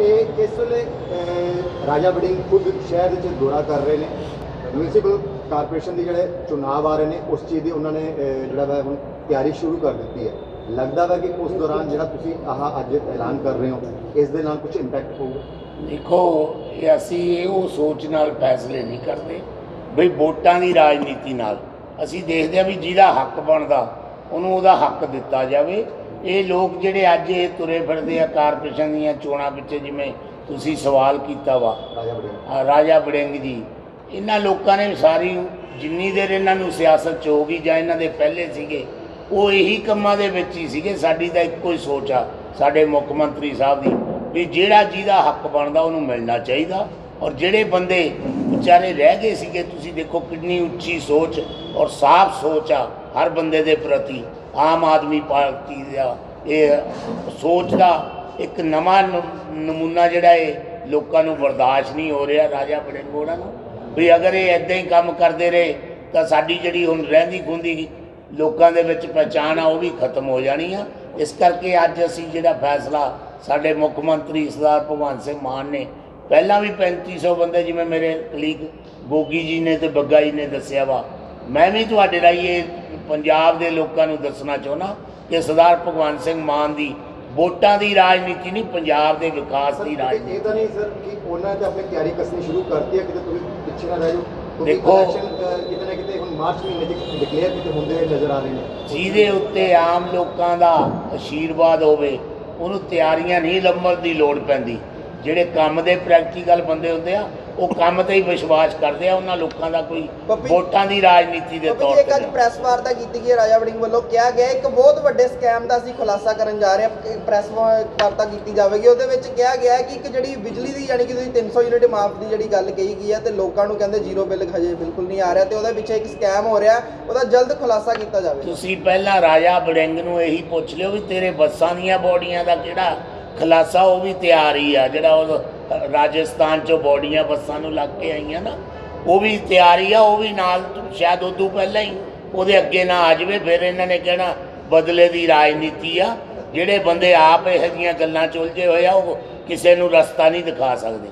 ਇਹ ਇਸ ਵੇਲੇ ਰਾਜਾ ਬੜਿੰਗ ਖੁਦ ਸ਼ਹਿਰ ਵਿੱਚ ਦੌਰਾ ਕਰ ਰਹੇ ਨੇ। ਮਿਊਨਿਸਪਲ ਕਾਰਪੋਰੇਸ਼ਨ ਦੇ ਜਿਹੜੇ ਚੁਣਾਵ ਆ ਰਹੇ ਨੇ, ਉਸ ਚੀਜ਼ ਦੀ ਉਹਨਾਂ ਨੇ ਜਿਹੜਾ ਵਾ ਹੁਣ ਤਿਆਰੀ ਸ਼ੁਰੂ ਕਰ ਦਿੱਤੀ ਹੈ। ਲੱਗਦਾ ਵਾ ਕਿ ਉਸ ਦੌਰਾਨ ਜਿਹੜਾ ਤੁਸੀਂ ਆਹ ਅੱਜ ਐਲਾਨ ਕਰ ਰਹੇ ਹੋ, ਇਸ ਦੇ ਨਾਲ ਕੁਝ ਇੰਪੈਕਟ ਪਊਗਾ ਦੇਖੋ, ਇਹ ਅਸੀਂ ਇਹ ਉਹ ਸੋਚ ਨਾਲ ਫੈਸਲੇ ਨਹੀਂ ਕਰਦੇ। ਬਈ ਵੋਟਾਂ ਦੀ ਰਾਜਨੀਤੀ ਨਾਲ। ਅਸੀਂ ਦੇਖਦੇ ਆ ਵੀ ਜਿਹਦਾ ਹੱਕ ਬਣਦਾ, ਉਹਨੂੰ ਉਹਦਾ ਹੱਕ ਦਿੱਤਾ ਜਾਵੇ। ਇਹ ਲੋਕ ਜਿਹੜੇ ਅੱਜ ਇਹ ਤੁਰੇ ਫਿਰਦੇ ਆ ਕਾਰਪੋਰੇਸ਼ਨ ਦੀਆਂ ਚੋਣਾਂ ਪਿੱਛੇ ਜਿਵੇਂ ਤੁਸੀਂ ਸਵਾਲ ਕੀਤਾ ਵਾ। ਰਾਜਾ ਬੜਿੰਗ ਆ ਰਾਜਾ ਬੜਿੰਗ ਜੀ ਇਹਨਾਂ ਲੋਕਾਂ ਨੇ ਸਾਰੀ ਜਿੰਨੀ ਦੇਰ ਇਹਨਾਂ ਨੂੰ ਸਿਆਸਤ 'ਚ ਹੋਗੀ ਜਾਂ ਇਹਨਾਂ ਦੇ ਪਹਿਲੇ ਸੀਗੇ ਉਹ ਇਹੀ ਕੰਮਾਂ ਦੇ ਵਿੱਚ ਹੀ ਸੀਗੇ। ਸਾਡੀ ਤਾਂ ਇੱਕੋ ਹੀ ਸੋਚ ਆ ਸਾਡੇ ਮੁੱਖ ਮੰਤਰੀ ਸਾਹਿਬ ਦੀ ਵੀ ਜਿਹੜਾ ਜਿਹਦਾ ਹੱਕ ਬਣਦਾ ਉਹਨੂੰ ਮਿਲਣਾ ਚਾਹੀਦਾ। ਔਰ ਜਿਹੜੇ ਬੰਦੇ ਵਿਚਾਰੇ ਰਹਿ ਗਏ ਸੀਗੇ ਤੁਸੀਂ ਦੇਖੋ ਕਿੰਨੀ ਉੱਚੀ ਸੋਚ ਔਰ ਸਾਫ਼ ਸੋਚ ਆ ਹਰ ਬੰਦੇ ਦੇ ਪ੍ਰਤੀ। ਆਮ ਆਦਮੀ ਪਾਰਟੀ ਦਾ ਇਹ ਸੋਚ ਦਾ ਇੱਕ ਨਵਾਂ ਨ- ਨਮੂਨਾ ਜਿਹੜਾ ਇਹ ਲੋਕਾਂ ਨੂੰ ਬਰਦਾਸ਼ਤ ਨਹੀਂ ਹੋ ਰਿਹਾ ਰਾਜਾ ਬੜਿੰਗ ਹੋਣਾ ਨੂੰ। ਵੀ ਅਗਰ ਇਹ ਇਦਾਂ ਹੀ ਕੰਮ ਕਰਦੇ ਰਹੇ, ਤਾਂ ਸਾਡੀ ਜਿਹੜੀ ਹੁਣ ਰਹਿੰਦੀ ਖੁੰਦੀ ਲੋਕਾਂ ਦੇ ਵਿੱਚ ਪਛਾਣ ਆ, ਉਹ ਵੀ ਖਤਮ ਹੋ ਜਾਣੀ ਆ। ਇਸ ਕਰਕੇ ਅੱਜ ਅਸੀਂ ਜਿਹੜਾ ਫੈਸਲਾ ਸਾਡੇ ਮੁੱਖ ਮੰਤਰੀ ਸਰਦਾਰ ਭਗਵੰਤ ਸਿੰਘ ਮਾਨ ਨੇ, ਪਹਿਲਾਂ ਵੀ 3500 ਬੰਦੇ ਜਿਵੇਂ ਮੇਰੇ ਕਲੀਗ ਗੋਗੀ ਜੀ ਨੇ ਤੇ ਬੱਗਾ ਜੀ ਨੇ ਦੱਸਿਆ ਵਾ ਮੈਂ ਵੀ ਤੁਹਾਡੇ ਰਾਹੀਂ ਇਹ ਪੰਜਾਬ ਦੇ ਲੋਕਾਂ ਨੂੰ ਦੱਸਣਾ ਚਾਹੁੰਦਾ ਕਿ ਸਰਦਾਰ ਭਗਵੰਤ ਸਿੰਘ ਮਾਨ ਦੀ ਵੋਟਾਂ ਦੀ ਰਾਜਨੀਤੀ ਨਹੀਂ ਪੰਜਾਬ ਦੇ ਵਿਕਾਸ ਦੀ ਇਹ ਰਾਜਨੀਤੀ। ਤਾਂ ਨਹੀਂ ਸਰ ਕਿ ਉਹਨਾਂ ਨੇ ਤਾਂ ਆਪਣੀ ਤਿਆਰੀ ਕਸਣੀ ਸ਼ੁਰੂ ਕਰਤੀ ਹੈ ਕਿਤੇ ਤੁਸੀਂ ਪਿੱਛੇ ਨਾ ਰਹਿ ਜਾਓ। ਦੇਖੋ- ਕਿਤੇ ਨਾ ਕਿਤੇ ਹੁਣ ਮਾਰਚ ਮਹੀਨੇ ਚ ਡਿਕਲੇਅਰ ਕਿਤੇ ਹੁੰਦੇ ਹੋਏ ਨਜ਼ਰ ਆ ਰਹੇ ਨੇ। ਜਿਹਦੇ ਉੱਤੇ ਆਮ ਲੋਕਾਂ ਦਾ ਆਸ਼ੀਰਵਾਦ ਹੋਵੇ ਉਹਨੂੰ ਤਿਆਰੀਆਂ ਨਹੀਂ ਲੰਮਣ ਦੀ ਲੋੜ ਪੈਂਦੀ। ਜਿਹੜੇ ਕੰਮ ਦੇ ਪ੍ਰੈਕਟੀਕਲ ਬੰਦੇ ਹੁੰਦੇ ਆ ਉਹ ਕੰਮ ਤੇ ਹੀ ਵਿਸ਼ਵਾਸ ਕਰਦੇ ਆ ਉਹਨਾਂ ਲੋਕਾਂ ਦਾ ਕੋਈ ਪੱਪੀ- ਵੋਟਾਂ ਦੀ ਰਾਜਨੀਤੀ ਦੇ ਕਿਉਂਕਿ ਤੌਰ ਇੱਕ ਅੱਜ। ਪ੍ਰੈਸ ਵਾਰਤਾ ਕੀਤੀ ਗਈ ਹੈ ਰਾਜਾ ਵੜਿੰਗ ਵੱਲੋਂ ਕਿਹਾ ਗਿਆ ਇੱਕ ਬਹੁਤ ਵੱਡੇ ਸਕੈਮ ਦਾ ਅਸੀਂ ਖੁਲਾਸਾ ਕਰਨ ਜਾ ਰਹੇ ਹਾਂ ਇੱਕ ਪ੍ਰੈਸ ਵਾਰਤਾ ਕੀਤੀ ਜਾਵੇਗੀ ਉਹਦੇ ਵਿੱਚ ਕਿਹਾ ਗਿਆ ਹੈ ਕਿ ਇੱਕ ਜਿਹੜੀ ਬਿਜਲੀ ਦੀ ਯਾਨੀ ਕਿ ਤੁਸੀਂ 300 ਯੂਨਿਟ ਮਾਫ ਦੀ ਜਿਹੜੀ ਗੱਲ ਕਹੀ ਗਈ ਹੈ ਤੇ ਲੋਕਾਂ ਨੂੰ ਕਹਿੰਦੇ ਜ਼ੀਰੋ ਬਿੱਲ ਹਜੇ ਬਿਲਕੁਲ ਨਹੀਂ ਆ ਰਿਹਾ ਤੇ ਉਹਦੇ ਪਿੱਛੇ ਇੱਕ ਸਕੈਮ ਹੋ ਰਿਹਾ ਉਹਦਾ ਜਲਦ ਖੁਲਾਸਾ ਕੀਤਾ ਜਾਵੇਗਾ ਤੁਸੀਂ ਪਹਿਲਾਂ ਰਾਜਾ ਬੜਿੰਗ ਨੂੰ ਇਹੀ ਪੁੱਛ ਲਿਓ ਵੀ ਤੇਰੇ ਬੱਸਾਂ ਦੀਆਂ ਬੋਡੀਆਂ ਦਾ ਕਿਹੜਾ ਖਲਾਸਾ ਉਹ ਵੀ ਤਿਆਰ ਹੀ ਆ, ਜਿਹੜਾ ਉਹ ਰਾਜਸਥਾਨ ਚੋਂ ਬੋਡੀਆਂ ਬੱਸਾਂ ਨੂੰ ਲੱਗ ਕੇ ਆਈਆਂ ਨਾ, ਉਹ ਵੀ ਤਿਆਰ ਹੀ ਆ, ਉਹ ਵੀ ਨਾਲ ਸ਼ਾਇਦ ਉਦੋਂ ਪਹਿਲਾਂ ਹੀ ਉਹਦੇ ਅੱਗੇ ਨਾ ਆ ਜਾਵੇ, ਫਿਰ ਇਹਨਾਂ ਨੇ ਕਹਿਣਾ ਬਦਲੇ ਦੀ ਰਾਜਨੀਤੀ ਆ, ਜਿਹੜੇ ਬੰਦੇ ਆਪ ਇਹੋ ਜਿਹੀਆਂ ਗੱਲਾਂ ਚ ਉਲਝੇ ਹੋਏ ਆ, ਉਹ ਕਿਸੇ ਨੂੰ ਰਸਤਾ ਨਹੀਂ ਦਿਖਾ ਸਕਦੇ।